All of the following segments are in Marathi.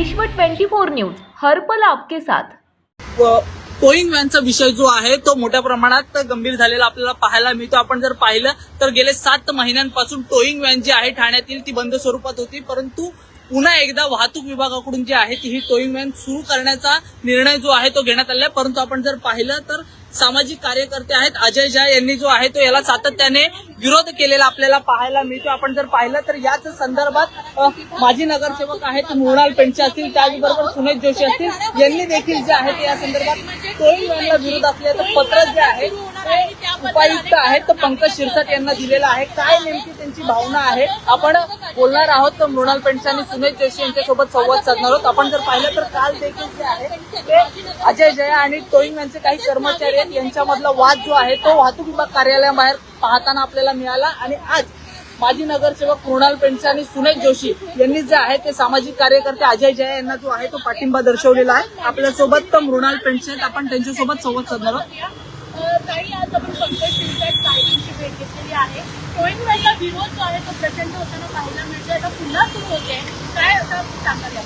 विश्व 24 न्यूज हर्पल आपके साथ. टोईंग व्हॅनचा विषय जो आहे तो मोठ्या प्रमाणात गंभीर झालेला आपल्याला पाहायला मिळतो. आपण जर पाहिलं तर गेले सात महिन्यांपासून टोईंग व्हॅन जी आहे ठाण्यातील ती बंद स्वरूपात होती. परंतु पुन्हा एकदा वाहतूक विभागाकडून जी आहे ती ही टोईंग व्हॅन सुरू करण्याचा निर्णय जो आहे तो घेण्यात आलेला आहे. परंतु आपण जर पाहिलं तर सामाजिक कार्यकर्ते आहेत. अजय झा यांनी जो आहे तो याला सातत्याने विरोध केलेला आपल्याला पाहायला मिळतो आपण जर पाहिलं तर याच संदर्भात माजी नगरसेवक आहेत मृणाल पेंचे असतील त्याचबरोबर सुनेश जोशी असतील. यांनी देखील जे आहे ते या संदर्भात टोळी यांना विरोध असल्याचं पत्र जे आहे उपायुक्त आहेत तर पंकज शिरसाट यांना दिलेला आहे. काय नेमकी त्यांची भावना आहे? आपण बोलणार आहोत तर मृणाल पेंडसे आणि सुनेश जोशी यांच्यासोबत संवाद साधणार आहोत. आपण जर पाहिलं तर काल देखील जे आहे ते अजय जया आणि टोईंग यांचे काही कर्मचारी आहेत. यांच्यामधला वाद जो आहे तो वाहतूक विभाग कार्यालयाबाहेर पाहताना आपल्याला मिळाला. आणि आज माजी नगरसेवक मृणाल पेंडसे आणि सुनेश जोशी यांनी जे आहे ते सामाजिक कार्यकर्ते अजय जया यांना जो आहे तो पाठिंबा दर्शवलेला आहे. आपल्यासोबत तर मृणाल पेंडसे आपण त्यांच्यासोबत संवाद साधणार आहोत. काही आज आपण पंकज शिंदे साहेबांची भेट घेतलेली आहे. टोईंग विरोध जो आहे तो प्रचंड होताना पाहायला मिळतोय. आता पुन्हा सुरू होते. काय आता सांगाल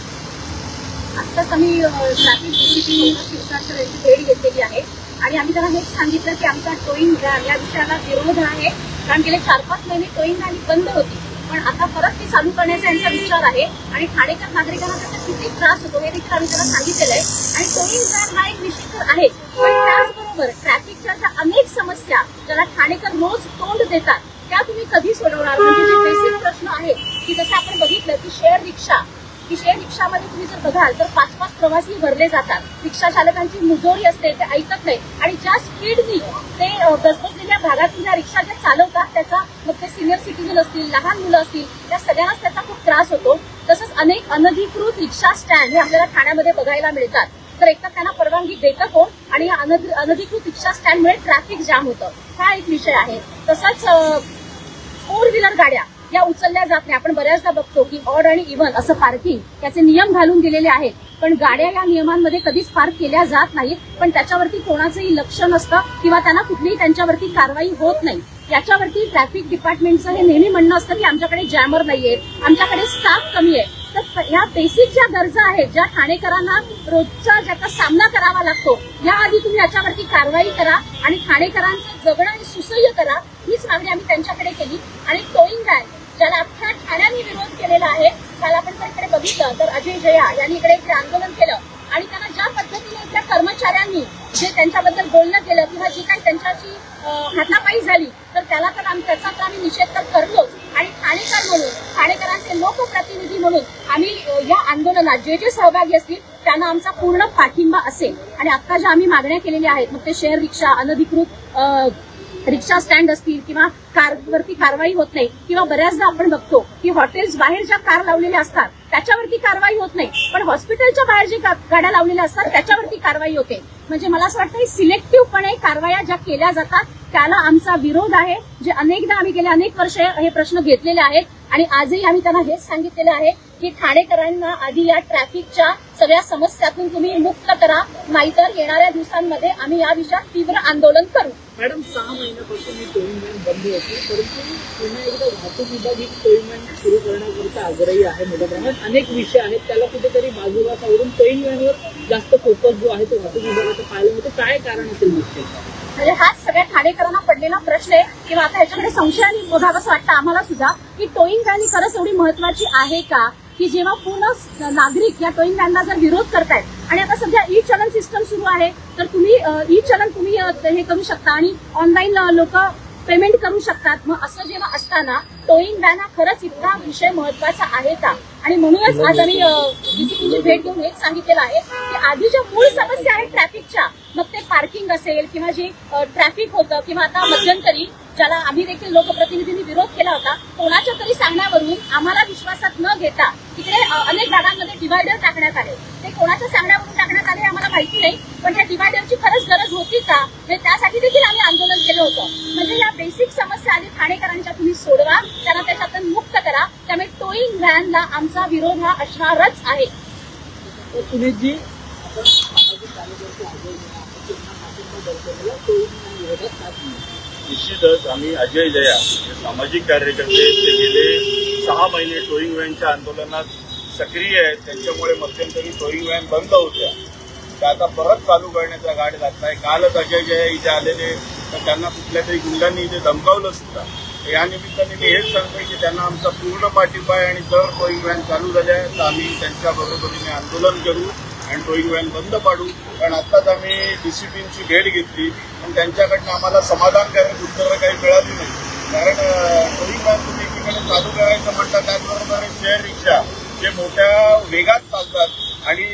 आत्ताच आम्ही ट्रॅफिक डीसीपी यांची भेट घेतलेली आहे. आणि आम्ही त्यांना हेच सांगितलं की आमचा टोईन या विषयाला विरोध आहे. कारण गेले चार पाच महिने टोईन आणि बंद होती. पण आता परत ती चालू करण्याचा यांचा विचार आहे. आणि ठाणेकर नागरिकांना त्याचा किती त्रास होतो हे देखील आम्ही त्यांना सांगितलेलं आहे. आणि टोईन व्हॅन हा एक निश्चित आहे. पण त्याचबरोबर ट्रॅफिक अनेक समस्या ज्याला ठाणेकर रोज तोंड देतात त्या तुम्ही कधी सोडवणार? म्हणजे जे बेसिक प्रश्न आहे की जसं आपण बघितलं की शेअर रिक्षा की शेअर रिक्षामध्ये तुम्ही जर बघाल तर पाच पाच प्रवासी भरले जातात. रिक्षा चालकांची मुजोरी असते ते ऐकत नाही. आणि ज्या स्पीडनी ते गजबजलेल्या भागातून ज्या रिक्षा ज्या चालवतात त्याचा मग ते सिनियर सिटीजन असतील लहान मुलं असतील त्या सगळ्यांनाच त्याचा खूप त्रास होतो. तसंच अनेक अनधिकृत रिक्षा स्टँड हे आपल्याला ठाण्यामध्ये बघायला मिळतात. तर एकतर त्यांना परवानगी देतं कोण? आणि अनधिकृत रिक्षा स्टँडमुळे ट्रॅफिक जाम होतं. हा एक विषय आहे. तसंच फोर व्हीलर गाड्या या उचलल्या जात नाही. आपण बऱ्याचदा बघतो की ऑड आणि इव्हन असं पार्किंग याचे नियम घालून दिलेले आहेत. पण गाड्या या नियमांमध्ये कधीच पार्क केल्या जात नाहीत. पण त्याच्यावरती कोणाचंही लक्ष नसतं किंवा त्यांना कुठलीही त्यांच्यावरती कारवाई होत नाही. याच्यावरती ट्रॅफिक डिपार्टमेंटचं हे नेहमी म्हणणं असतं की आमच्याकडे जॅमर नाहीये. आमच्याकडे स्टाफ कमी आहे. तर ह्या बेसिक ज्या गरजा आहेत ज्या ठाणेकरांना रोजचा ज्याचा सामना करावा लागतो याआधी तुम्ही याच्यावरती कारवाई करा आणि ठाणेकरांचं जगणं सुसह्य करा हीच मागणी आम्ही त्यांच्याकडे केली. आणि टोईंग व्हॅन ज्याला अख्ख्या ठाण्याने विरोध केलेला आहे काल आपण जर इकडे बघितलं तर अजय जया यांनी इकडे इकडे आंदोलन केलं. आणि त्यांना ज्या पद्धतीने इथल्या कर्मचाऱ्यांनी जे त्यांच्याबद्दल बोलणं केलं किंवा जी काही त्यांच्याची हातापाई झाली तर त्याला तर आम्ही त्याचा तर आम्ही निषेध तर करतोच आणि ठाणेकर म्हणून ठाणेकरांचे लोकप्रतिनिधी म्हणून आम्ही या आंदोलनात जे जे सहभागी असतील त्यांना आमचा पूर्ण पाठिंबा असेल. आणि आता ज्या आम्ही मागण्या केलेल्या आहेत मग ते शेअर रिक्षा अनधिकृत रिक्षा स्टँड असतील किंवा कारवरती कारवाई होत नाही किंवा बऱ्याचदा आपण बघतो की हॉटेल्स बाहेर ज्या कार लावलेल्या असतात त्याच्यावरती कारवाई होत नाही. पण हॉस्पिटलच्या बाहेर जे गाड्या लावलेल्या असतात त्याच्यावरती कारवाई होते. म्हणजे मला असं वाटतं सिलेक्टिव्हपणे कारवाया ज्या केल्या जातात त्याला आमचा विरोध आहे. जे अनेकदा आम्ही गेले अनेक वर्ष हे प्रश्न घेतलेले आहेत आणि आजही आम्ही त्यांना हेच सांगितलेलं आहे की ठाणेकरांना आधी या ट्रॅफिकच्या सगळ्या समस्यातून तुम्ही मुक्त करा नाहीतर येणाऱ्या दिवसांमध्ये आम्ही या विषयात तीव्र आंदोलन करू. मॅडम सहा महिन्यापासून ही टोईंग बंद होती परंतु पुन्हा एकदा वाहतूक विभाग ही टोईंग सुरू करण्याकरता आग्रही आहे मोठ्या प्रमाणात. अनेक विषय आहेत त्याला कुठेतरी बाजूला सावरून टोईंग जास्त फोकस जो आहे तो वाहतूक विभागाचा पाहायला मिळतो. काय कारण असेल निश्चित म्हणजे हाच सगळ्या ठाणेकरांना पडलेला प्रश्न आहे किंवा आता ह्याच्याकडे संशयाने बघावं असं वाटतं आम्हाला सुद्धा की टोईंग व्हॅन ही खरंच एवढी महत्वाची आहे का? की जेव्हा पूर्ण नागरिक या टोईंग व्हॅनला जर विरोध करतायत आणि आता सध्या ई चलन सिस्टम सुरू आहे तर तुम्ही ई चलन तुम्ही हे करू शकता. आणि ऑनलाईन लोक पेमेंट करू शकतात. मग असं जेव्हा असताना टोईंग बॅन हा खरंच इतका विषय महत्त्वाचा आहे का? आणि म्हणूनच आज आम्ही डीसीपीची भेट घेऊन हेच सांगितलेलं आहे की आधी ज्या मूळ समस्या आहेत ट्रॅफिकच्या मग ते पार्किंग असेल किंवा जे ट्रॅफिक होतं किंवा आता मध्यंतरी ज्याला आम्ही देखील लोकप्रतिनिधींनी विरोध केला होता कोणाच्या तरी सांगण्यावरून आम्हाला विश्वासात न घेता तिकडे अनेक भागांमध्ये डिव्हायडर टाकण्यात आले. ते कोणाच्या सांगण्यावरून टाकण्यात आले आम्हाला माहिती नाही पण त्या डिवायडरची खरंच गरज होती का? हे देखील आम्ही आंदोलन केलं होतं. म्हणजे या बेसिक समस्या आधी ठाणेकरांच्या तुम्ही सोडवा त्यांना त्याच्यातून मुक्त करा. त्यामुळे टोईंग व्हॅनला आमचा विरोध हा असणारच आहे. तुम्ही? निश्चितच आम्ही अजय जया सामाजिक कार्यकर्ते ते गेले सहा महिने टोईंग व्हॅनच्या आंदोलनात सक्रिय आहेत. त्यांच्यामुळे मध्यंतरी टोईंग व्हॅन बंद होत्या. त्या आता परत चालू करण्याचा गाड घातलाय. कालच अजय जय इथे आलेले. तर त्यांना कुठल्या तरी गुंडांनी इथे धमकावलं सुद्धा. या निमित्ताने मी हेच सांगतोय की त्यांना आमचा पूर्ण पाठिंबा आहे आणि जर टोईंग व्हॅन चालू झाल्या तर आम्ही त्यांच्या बरोबरीने आंदोलन करू आणि टोईंग व्हॅन बंद पाडू. कारण आत्ताच आम्ही डीसीपींची भेट घेतली. पण त्यांच्याकडनं आम्हाला समाधानकारक उत्तरं काही मिळाली नाही. कारण टोईंग व्हॅन तुम्ही एकीकडे चालू करायचं म्हणता त्याचबरोबर शेअर रिक्षा जे मोठ्या वेगात चालतात आणि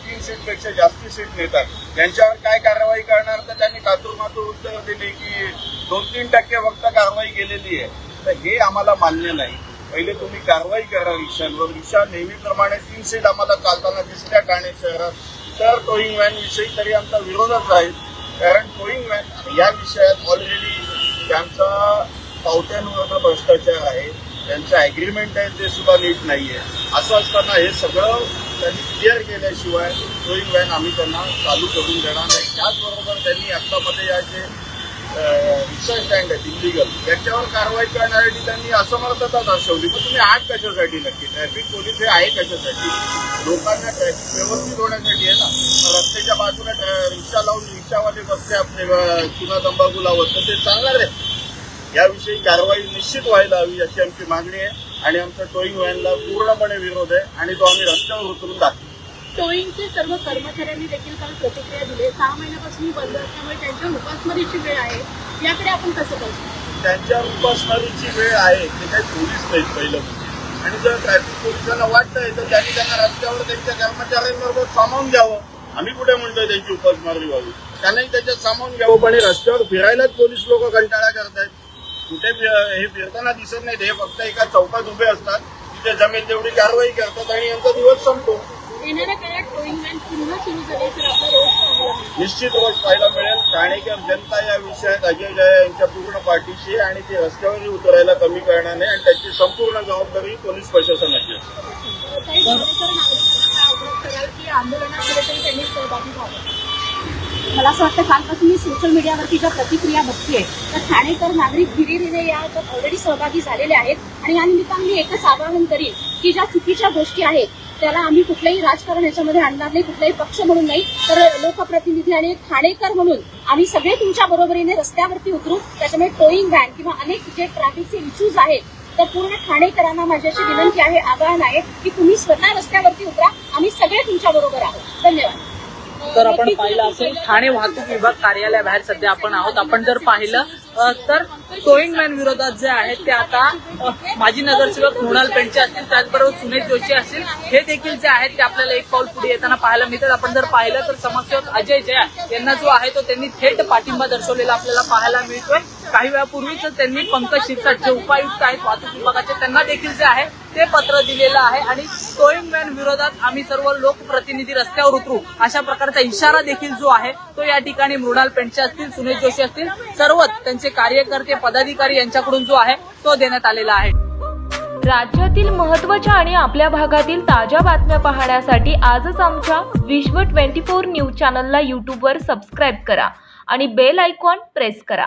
तीन सीटपेक्षा जास्ती सीट नेतात. त्यांच्यावर काय कारवाई करणार तर त्यांनी कातूरमातूर उत्तर दिले की दोन तीन टक्के फक्त कारवाई केलेली आहे. तर हे आम्हाला मान्य नाही. पहिले तुम्ही कारवाई करा रिक्षांवर. रिक्षा नेहमीप्रमाणे तीन सीट आम्हाला चालताना दिसल्या ठाणे शहरात. तर टोईंग व्हॅन विषयी तरी आमचा विरोधच आहे. कारण टोईंग व्हॅन या विषयात ऑलरेडी त्यांचा पावत्यांवर भ्रष्टाचार आहे. त्यांचं अग्रीमेंट आहे ते सुद्धा नीट आहे असं असताना हे सगळं त्यांनी क्लिअर केल्याशिवाय सोईंग व्हॅन आम्ही त्यांना चालू करून देणार नाही. त्याचबरोबर त्यांनी आत्तामध्ये या जे रिक्षा स्टँड आहेत इलिगल याच्यावर कारवाई करण्यासाठी त्यांनी असमर्थता दर्शवली. पण तुम्ही आहात कशासाठी नक्की? ट्रॅफिक पोलीस हे आहे कशासाठी? लोकांना ट्रॅफिक व्यवस्थित होण्यासाठी आहे ना? रस्त्याच्या बाजूला रिक्षा लावून रिक्षावाले बसते आपले चुना तंबाखू लावत तर ते चालणार आहे. याविषयी कारवाई निश्चित व्हायला हवी अशी आमची मागणी आहे. आणि आमचा टोईंग व्हॅनला पूर्णपणे विरोध आहे आणि तो आम्ही रस्त्यावर उतरून दाखवू टोईंगचे सर्व कर्मचाऱ्यांनी देखील काल प्रतिक्रिया दिली. सहा महिन्यापासून बंद असल्यामुळे त्यांच्या उपासमारीची वेळ आहे. याकडे आपण कसं पाहू त्यांच्या उपासमारीची वेळ आहे ते काही पोलीस नाहीत पहिलं. आणि जर ट्रॅफिक पोलिसांना वाटतंय तर त्यांनी त्यांना रस्त्यावर त्यांच्या कर्मचाऱ्यांबरोबर सामावून घ्यावं. आम्ही कुठे म्हणतोय त्यांची उपासमारी व्हावी? त्यांनाही त्याच्यात सामावून घ्यावं. पण रस्त्यावर फिरायलाच पोलीस लोक कंटाळा करतायत. कुठे हे फिरताना दिसत नाहीत. हे फक्त एका चौकात उभे असतात. तिथे जमेल तेवढी कारवाई करतात आणि यांचा दिवस संपतो. येणाऱ्या काळात टोईंग व्हॅन पुन्हा सुरू झाले तर आपला रोज चालू आहे. निश्चित रोज पाहायला मिळेल. ठाणेकर जनता या विषयात अजय जय यांच्या पूर्ण पाठीशी आणि ते रस्त्यावरही उतरायला कमी करणार नाही आणि त्याची संपूर्ण जबाबदारी पोलीस प्रशासनाची असते आंदोलनात कुठेतरी त्यांनी सहभागी व्हावं. मला असं वाटतं कालपासून मी सोशल मीडियावरती ज्या प्रतिक्रिया बघतीये तर ठाणेकर नागरिक धीरे या ऑलरेडी सहभागी झालेले आहेत आणि या निमित्तानं मी एकच आवाहन करीन की ज्या चुकीच्या गोष्टी आहेत त्याला आम्ही कुठलंही राजकारण याच्यामध्ये आणणार नाही कुठलाही पक्ष म्हणून नाही तर लोकप्रतिनिधी आणि ठाणेकर म्हणून आम्ही सगळे तुमच्या बरोबरीने रस्त्यावरती उतरू त्याच्यामुळे टोईंग व्हॅन किंवा अनेक जे ट्रॅफिकचे इश्यूज आहेत तर पूर्ण ठाणेकरांना माझी अशी विनंती आहे आवाहन आहे की तुम्ही स्वतः रस्त्यावरती उतरा आम्ही सगळे तुमच्या बरोबर आहोत. धन्यवाद. तर आपण पाहिलं असेल. ठाणे वाहतूक विभाग कार्यालयाबाहेर सध्या आपण आहोत. आपण जर पाहिलं तर टोईंग मॅन विरोधात जे आहेत ते आता माजी नगरसेवक मृणाल पेंडचे असतील त्याचबरोबर सुनील जोशी असतील हे देखील जे आहेत ते आपल्याला एक पाऊल पुढे येताना पाहायला मिळतात. आपण जर पाहिलं तर समाजसेवक अजय जया यांना जो आहे तो त्यांनी थेट पाठिंबा दर्शवलेला आपल्याला पाहायला मिळतोय. काही वेळापूर्वीच त्यांनी पंकज शिरसाट जे उपायुक्त आहेत वाहतूक विभागाचे त्यांना देखील जे आहे ते पत्र दिलेलं आहे. आणि टोईंग मॅन विरोधात आम्ही सर्व लोकप्रतिनिधी रस्त्यावर उतरू अशा प्रकारचा इशारा देखील जो आहे तो या ठिकाणी मृणाल पेंडचे असतील सुनील जोशी असतील सर्वच त्यांचे कार्यकर्ते पदाधिकारी यांच्याकडून जो आहे तो देण्यात आलेला आहे. राज्यातील महत्त्वाच्या आणि आपल्या भागातील ताज्या बातम्या पाहण्यासाठी आजच आमच्या विश्व 24 न्यूज चॅनलला यूट्यूबवर सबस्क्राईब करा आणि बेल आयकॉन प्रेस करा.